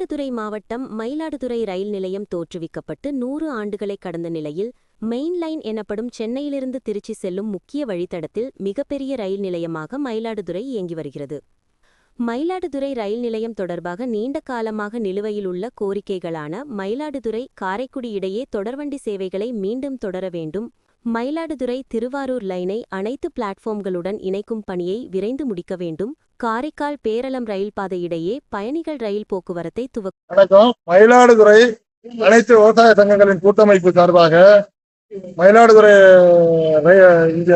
மயிலாடுதுறை மாவட்டம் மயிலாடுதுறை ரயில் நிலையம் தோற்றுவிக்கப்பட்டு நூறு ஆண்டுகளை கடந்த நிலையில் மெயின் லைன் எனப்படும் சென்னையிலிருந்து திருச்சி செல்லும் முக்கிய வழித்தடத்தில் மிகப்பெரிய ரயில் நிலையமாக மயிலாடுதுறை இயங்கி வருகிறது. மயிலாடுதுறை ரயில் நிலையம் தொடர்பாக நீண்ட காலமாக நிலுவையில் உள்ள கோரிக்கைகளான மயிலாடுதுறை காரைக்குடி இடையே தொடர்வண்டி சேவைகளை மீண்டும் தொடர வேண்டும் மயிலாடுதுறை திருவாரூர் லைனை அனைத்து பிளாட்ஃபார்ம்களுடன் இணைக்கும் பணியை விரைந்து முடிக்க வேண்டும் காரைக்கால் பேரளம் ரயில் பாதை இடையே பயணிகள் ரயில் போக்குவரத்தை துவக்க வணக்கம். மயிலாடுதுறை அனைத்து விவசாய சங்கங்களின் கூட்டமைப்பு சார்பாக மயிலாடுதுறை இந்த இங்க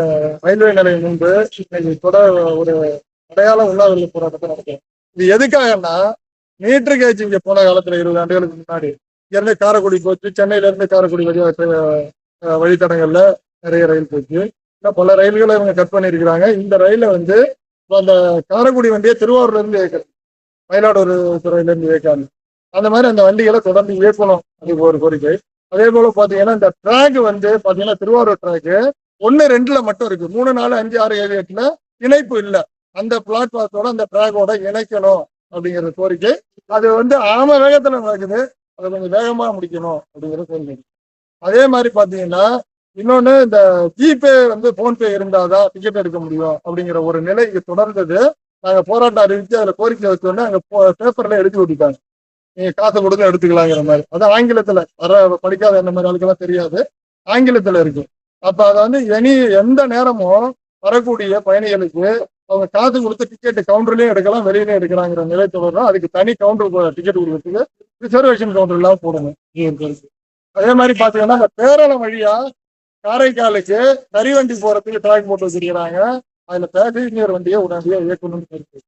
ரயில்வே நிலையம் முன்பு இன்னைக்கு தொடர் ஒரு அடையாள உண்ணாவிரத போராட்டத்தை நடக்கும் இது எதுக்காகன்னா மீட்டர் கேஜ் இங்க போன காலத்துல இருபது ஆண்டுகளுக்கு முன்னாடி இங்கேருந்து காரைக்குடி போச்சு சென்னையில இருந்து காரைக்குடி வழியா வழித்தடங்களில் வழித்தடங்கள்ல நிறைய ரயில் போச்சு. இன்னும் பல ரயில்களை இவங்க கட் பண்ணியிருக்கிறாங்க. இந்த ரயில வந்து அந்த காரைக்குடி வண்டியை திருவாரூர்ல இருந்து இயக்கிறது. மயிலாடுதுறை துறையில இருந்து இயக்காது. அந்த மாதிரி அந்த வண்டிகளை தொடர்ந்து இயக்கணும் அது ஒரு கோரிக்கை. அதே போல பாத்தீங்கன்னா இந்த ட்ராக் வந்து பாத்தீங்கன்னா திருவாரூர் ட்ராக் ஒன்னு ரெண்டுல மட்டும் இருக்கு. மூணு நாலு அஞ்சு ஆறு ஏழு எட்டுல இணைப்பு இல்லை. அந்த பிளாட்ஃபார்த்தோட அந்த ட்ராக்கோட இணைக்கணும் அப்படிங்கிற கோரிக்கை. அது வந்து ஆம வேகத்துல நடக்குது. அதை கொஞ்சம் வேகமா முடிக்கணும் அப்படிங்கிற கோரிக்கை. அதே மாதிரி பாத்தீங்கன்னா இன்னொன்னு இந்த ஜிபே வந்து போன்பே இருந்தாதான் டிக்கெட் எடுக்க முடியும் அப்படிங்கிற ஒரு நிலை இங்க தொடர்ந்தது. நாங்க போராட்டம் அறிவிச்சு அதுல கோரிக்கை வச்சோடனே அங்க பேப்பர்ல எழுதி விட்டுட்டாங்க. நீங்க காசை கொடுத்து எடுத்துக்கலாங்கிற மாதிரி. அது ஆங்கிலத்துல வர படிக்காத என்ன மாதிரி ஆளுக்கெல்லாம் தெரியாது. ஆங்கிலத்துல இருக்கு. அப்ப அதை வந்து எனி எந்த நேரமும் வரக்கூடிய பயணிகளுக்கு அவங்க காசு கொடுத்து டிக்கெட் கவுண்டர்லயும் எடுக்கலாம் வெளியிலயும் எடுக்கலாங்கிற நிலை தொடரும். அதுக்கு தனி கவுண்டர் டிக்கெட் கொடுக்கறதுக்கு ரிசர்வேஷன் கவுண்டர் எல்லாம் போடணும். அதே மாதிரி பாத்தீங்கன்னா அந்த பேரளம் வழியா காரைக்காலுக்கு தறிவண்டி போறதுக்கு ட்ராக் போட்டு வச்சிருக்கிறாங்க. அதுல பேசஞ்சர் வண்டியை உடனடியாக இயக்கணும்னு இருக்கு.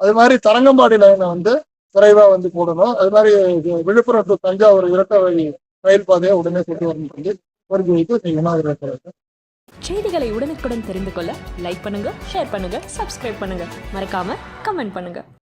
அது மாதிரி தரங்கம்பாடி லைனை வந்து விரைவா வந்து போடணும். அது மாதிரி விழுப்புரம் டு தஞ்சாவூர் இரட்டை வழி ரயில் பாதையை உடனே கொண்டு வரணும் சொல்லி கோரிக்கை வைத்து விநாயகர் செய்திகளை உடனுக்குடன் தெரிந்து கொள்ள லைக் பண்ணுங்க ஷேர் பண்ணுங்க சப்ஸ்கிரைப் பண்ணுங்க. மறக்காம கமெண்ட் பண்ணுங்க.